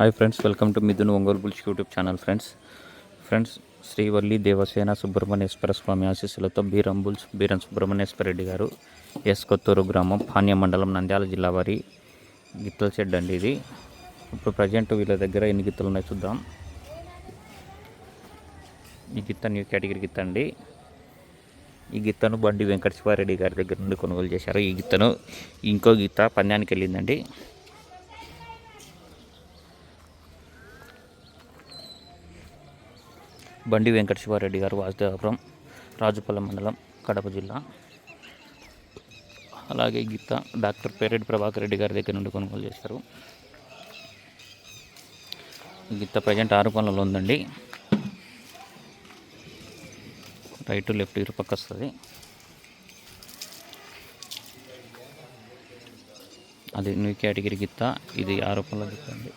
Hi friends welcome to Mithun Ongole bulls YouTube channel friends friends Srivalli Devasena Subrahmanyeswara Swamy ఆశీస్సులతో Beeram bulls Beeram Subrahmanyeswara Reddy గారు S Kotturu గ్రామం పాణ్య మండలం నంద్యాల జిల్లా వారి గిత్తల షెడ్ అండి ఇది ఇప్పుడు ప్రజెంట్ వీళ్ళ దగ్గర ఎన్ని గిత్తలు ఉన్నాయో చూద్దాం. ఈ గిత్త న్యూ కేటగిరీ గిత్త అండి. ఈ గిత్తను బండి వెంకట శివారెడ్డి గారి దగ్గర నుండి కొనుగోలు చేశారు. ఈ గిత్తను ఇంకో గిత్త పందానికి వెళ్ళిందండి. బండి వెంకట శివారెడ్డి గారు వాసుదేవపురం రాజుపాలెం మండలం కడప జిల్లా. అలాగే గీత గిత్త డాక్టర్ పేరెడ్డి ప్రభాకర్ రెడ్డి గారి దగ్గర నుండి కొనుగోలు చేశారు. గీత గిత్త ప్రజెంట్ ఆరు పనులలో ఉందండి. రైట్ లెఫ్ట్ ఇరు పక్క వస్తుంది. అది న్యూ కేటగిరీ గిత్త ఇది ఆరు పనుల గిత్త అండి.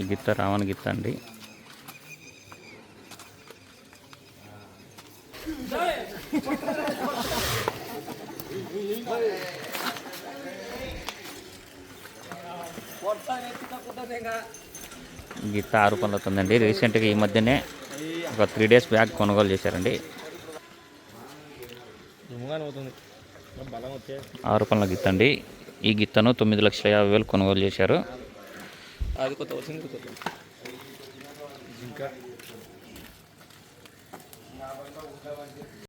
ఈ గిత్త రావణ గిత్త అండి. గిత్త ఆరు పనులతో ఉందండి రీసెంట్గా ఈ మధ్యనే ఒక త్రీ డేస్ బ్యాక్ కొనుగోలు చేశారండి. ఆరు పనుల గిత్త అండి. ఈ గిత్తను తొమ్మిది లక్షల యాభై వేలు కొనుగోలు చేశారు.